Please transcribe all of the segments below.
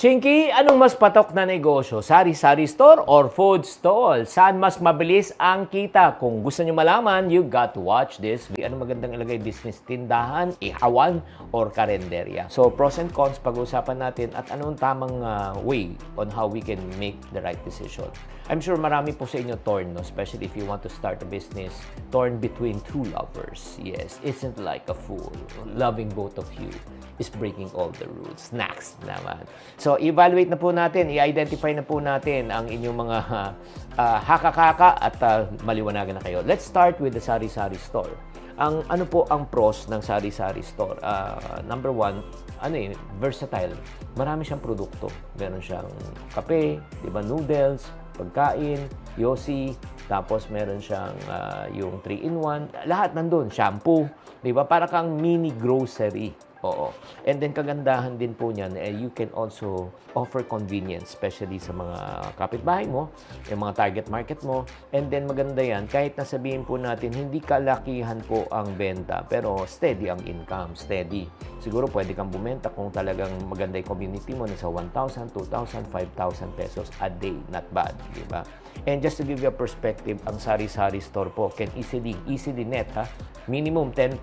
Chinky, anong mas patok na negosyo? Sari-sari store or food stall? Saan mas mabilis ang kita? Kung gusto nyo malaman, you got to watch this. Ano magandang ilagay? Business tindahan, ihawan, or karenderya? So, pros and cons, pag-uusapan natin at anong tamang ah, way on how we can make the right decision. I'm sure marami po sa inyo torn, no? especially if you want to start a business, torn between two lovers. Yes, isn't like a fool. Loving both of you is breaking all the rules. Next naman. So, evaluate na po natin, i-identify na po natin ang inyong mga ah, haka-kaka at ah, maliwanagan na kayo. Let's start with the sari-sari store. Ang ano po ang pros ng sari-sari store? Ah, number one, ano eh, versatile. Marami siyang produkto. Meron siyang kape, di ba, noodles, pagkain, yosi, tapos meron siyang ah, yung 3-in-1. Lahat nandun. Shampoo, di ba? Para kang mini grocery. Oo. And then kagandahan din po niyan, eh, you can also offer convenience, especially sa mga kapitbahay mo, yung mga target market mo. And then maganda yan, kahit nasabihin po natin, hindi kalakihan po ang benta, pero steady ang income, steady. Siguro pwede kang bumenta kung talagang maganda yung community mo, nasa 1,000, 2,000, 5,000 pesos a day. Not bad, di ba? And just to give you a perspective, ang sari-sari store po can easily, easily net ha, minimum 10%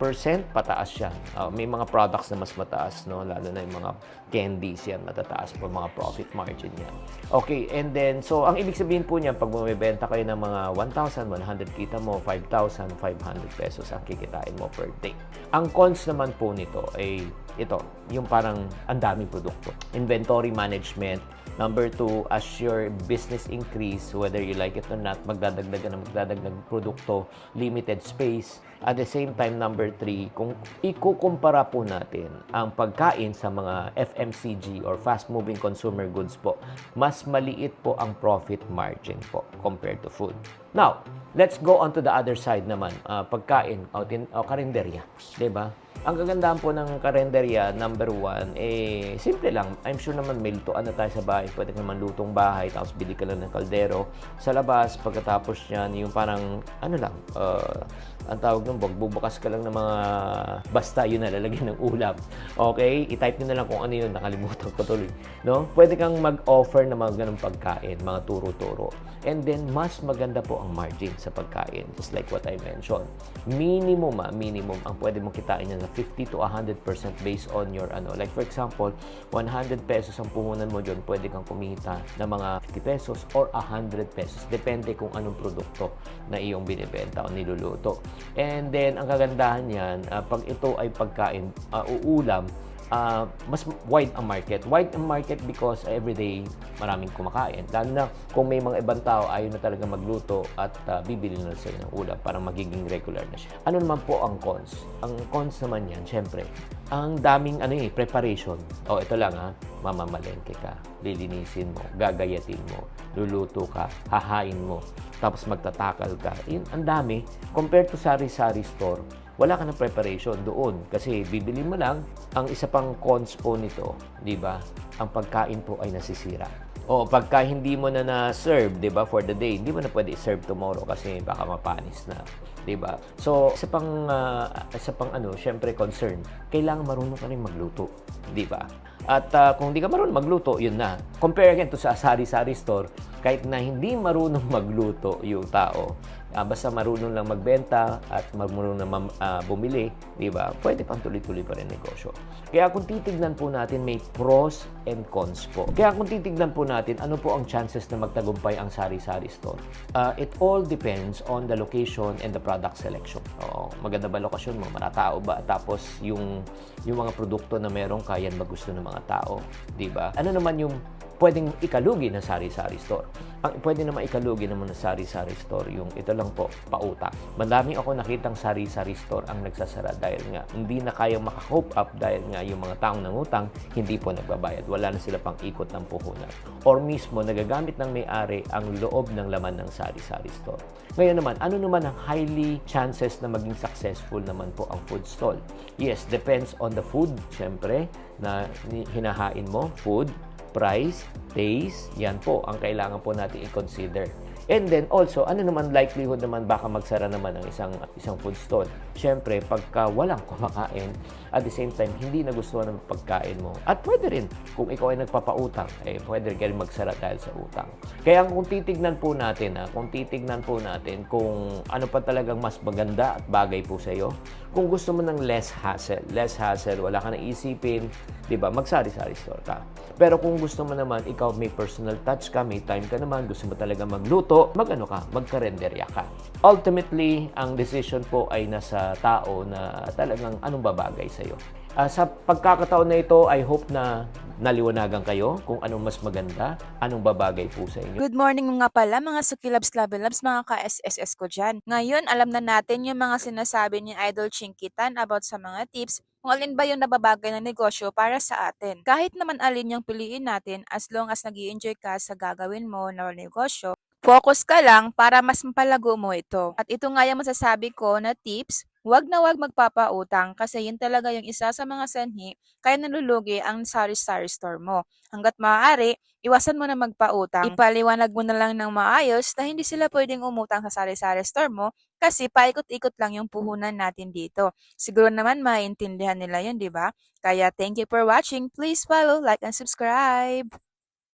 pataas siya. Ah, may mga products na mas mataas, no? lalo na yung mga candies yan, matataas po mga profit margin yan. Okay, and then, so ang ibig sabihin po niyan, pag bumibenta kayo ng mga 1,100, kita mo 5,500 pesos ang kikitain mo per day. Ang cons naman po nito ay ito, yung parang ang daming produkto. Inventory management. Number two, as your business increase, whether you like it or not, magdadagdag ng magdadagdag produkto, limited space. At the same time, number three, kung ikukumpara po natin ang pagkain sa mga FMCG or fast-moving consumer goods po, mas maliit po ang profit margin po compared to food. Now, let's go on to the other side naman, ah, pagkain o, tin- o karinderya. ba? Ang kagandahan po ng karenderya, number one, eh, simple lang. I'm sure naman may lutuan na tayo sa bahay. Pwede ka naman lutong bahay, tapos bili ka lang ng kaldero. Sa labas, pagkatapos yan, yung parang, ano lang, uh, ang tawag nung bubukas ka lang ng mga basta yun na lalagyan ng ulam. Okay? I-type nyo na lang kung ano yun, nakalimutan ko tuloy. No? Pwede kang mag-offer ng mga ganong pagkain, mga turo-turo. And then, mas maganda po ang margin sa pagkain, just like what I mentioned. Minimum, ah, minimum, ang pwede mong kitain na 50 to 100% based on your, ano, like for example, 100 pesos ang puhunan mo dyan, pwede kang kumita ng mga 50 pesos or 100 pesos. Depende kung anong produkto na iyong binibenta o niluluto. And then, ang kagandahan yan, ah, pag ito ay pagkain, ah, uulam, ah, mas wide ang market. Wide ang market because everyday maraming kumakain. Lalo na kung may mga ibang tao ayaw na talaga magluto at ah, bibili na sila ng ulam para magiging regular na siya. Ano naman po ang cons? Ang cons naman yan, syempre, ang daming ano eh, preparation. O ito lang ha, mamamalengke ka, lilinisin mo, gagayatin mo, luluto ka, hahain mo, tapos magtatakal ka. Yun, ang dami. Compared to sari-sari store, wala ka ng preparation doon kasi bibili mo lang ang isa pang cons po nito, 'di ba? Ang pagkain po ay nasisira. O pagka hindi mo na na-serve, 'di ba, for the day, hindi mo na pwede i-serve tomorrow kasi baka mapanis na, 'di ba? So, isa pang ah, isa pang ano, syempre concern, kailangan marunong ka rin magluto, 'di ba? At ah, kung hindi ka marunong magluto, yun na. Compare again to sa sari-sari store, kahit na hindi marunong magluto yung tao, ah, basta marunong lang magbenta at marunong na ah, bumili, di ba? Pwede pang tuloy-tuloy pa rin negosyo. Kaya kung titignan po natin, may pros and cons po. Kaya kung titignan po natin, ano po ang chances na magtagumpay ang sari-sari store? Ah, it all depends on the location and the product selection. Oo, maganda ba lokasyon mo? Maratao ba? Tapos yung yung mga produkto na meron kaya magusto ng mga tao, di ba? Ano naman yung pwedeng ikalugi ng sari-sari store. Ang pwede naman ikalugi naman ng sari-sari store, yung ito lang po, pauta. Madami ako nakitang sari-sari store ang nagsasara dahil nga hindi na kayang makahope up dahil nga yung mga taong nangutang hindi po nagbabayad. Wala na sila pang ikot ng puhunan. Or mismo, nagagamit ng may-ari ang loob ng laman ng sari-sari store. Ngayon naman, ano naman ang highly chances na maging successful naman po ang food stall? Yes, depends on the food, syempre, na hinahain mo, food, price, taste, yan po ang kailangan po natin i-consider. And then also, ano naman likelihood naman baka magsara naman ng isang isang food stall? Syempre, pagka walang kumakain, at the same time, hindi nagustuhan ng pagkain mo. At pwede rin, kung ikaw ay nagpapautang, eh, pwede rin magsara dahil sa utang. Kaya kung titignan po natin, ha, kung titignan po natin kung ano pa talagang mas maganda at bagay po sa iyo, kung gusto mo ng less hassle, less hassle, wala ka na isipin, di ba, magsari-sari store ka. Pero kung gusto mo naman, ikaw may personal touch ka, may time ka naman, gusto mo talaga magluto, mag-ano ka, magkarenderya ka. Ultimately, ang decision po ay nasa tao na talagang anong babagay sa'yo. Ah, sa pagkakataon na ito, I hope na naliwanagan kayo kung anong mas maganda, anong babagay po sa inyo. Good morning mga pala, mga Sukilabs Labelabs, mga ka-SSS ko dyan. Ngayon, alam na natin yung mga sinasabi ni Idol Chinkitan about sa mga tips kung alin ba yung nababagay na negosyo para sa atin. Kahit naman alin yung piliin natin, as long as nag enjoy ka sa gagawin mo na negosyo, focus ka lang para mas mapalago mo ito. At ito nga yung masasabi ko na tips, Huwag na huwag magpapautang kasi yun talaga yung isa sa mga sanhi kaya nalulugi ang sari-sari store mo. Hanggat maaari, iwasan mo na magpautang. Ipaliwanag mo na lang ng maayos na hindi sila pwedeng umutang sa sari-sari store mo kasi paikot-ikot lang yung puhunan natin dito. Siguro naman maintindihan nila yun, di ba? Kaya thank you for watching. Please follow, like, and subscribe.